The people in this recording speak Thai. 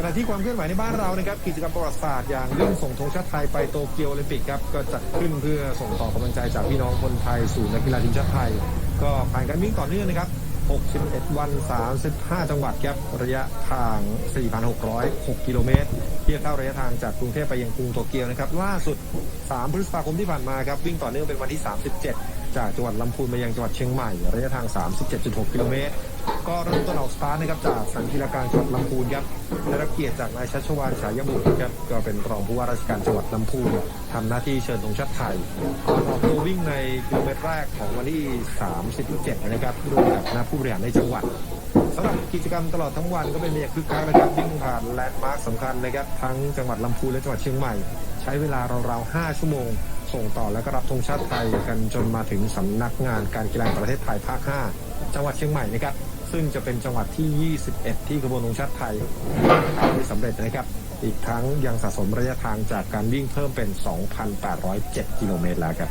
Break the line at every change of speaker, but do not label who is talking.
ขณะที่ความเคลื่อนไหวในบ้านเรานะครับกิจกรรมประวัติศาสตร์อย่างเรื่องส่งธงชาติไทยไปโตเกียวโอลิมปิกครับก็จัดขึ้นเพื่อส่งต่อกำลังใจจากพี่น้องคนไทยสู่นักกีฬาทีมชาติไทย ก็ผ่านการวิ่งต่อเนื่องนะครับ61 วัน 35 จังหวัดครับระยะทาง 4,606 กิโลเมตรเทียบเท่าระยะทางจากกรุงเทพไปยังกรุงโตเกียวนะครับล่าสุด 3 พฤษภาคมที่ผ่านมาครับวิ่งต่อเนื่องเป็นวันที่ 37 จากจังหวัดลำพูนไปยังจังหวัดเชียงใหม่ ระยะทาง 37.6 กิโลเมตร ก็เริ่มต้นออกสตาร์ทนะครับจากสันติลาการจังหวัดลำพูนครับได้รับเกียรติจากนายชัชวานฉายบุตรครับก็เป็นรองผู้ว่าราชการจังหวัดลำพูนทำหน้าที่เชิญธงชาติไทยก่อนออกตัววิ่งในกิโลเมตรแรกของวันที่ 37 นะครับร่วมกับคณะผู้บริหารในจังหวัดสำหรับกิจกรรมตลอดทั้งวันก็เป็นอย่างคึกคักนะครับวิ่งผ่านแลนด์มาร์คสำคัญนะครับทั้งจังหวัดลำพูนและจังหวัดเชียงใหม่ ใช้เวลาราวๆ 5 ชั่วโมง ส่งต่อและก็รับธงชาติไทยกันจนมาถึงสำนักงานการกีฬาประเทศไทยภาค 5 จังหวัดเชียงใหม่นะครับ ซึ่งจะเป็นจังหวัดที่ 21 ที่ขบวนธงชาติไทยได้สำเร็จนะครับ อีกทั้งยังสะสมระยะทางจากการวิ่งเพิ่มเป็น 2,807 กิโลเมตรแล้วครับ